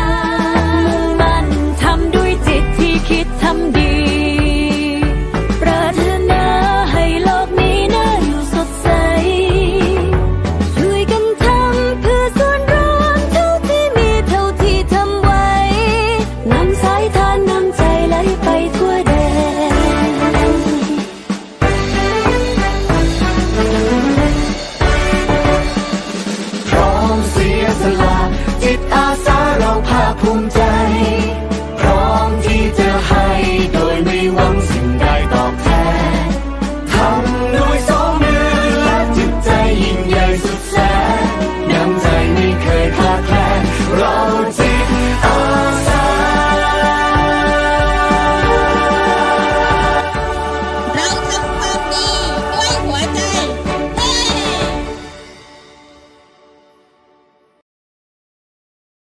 God.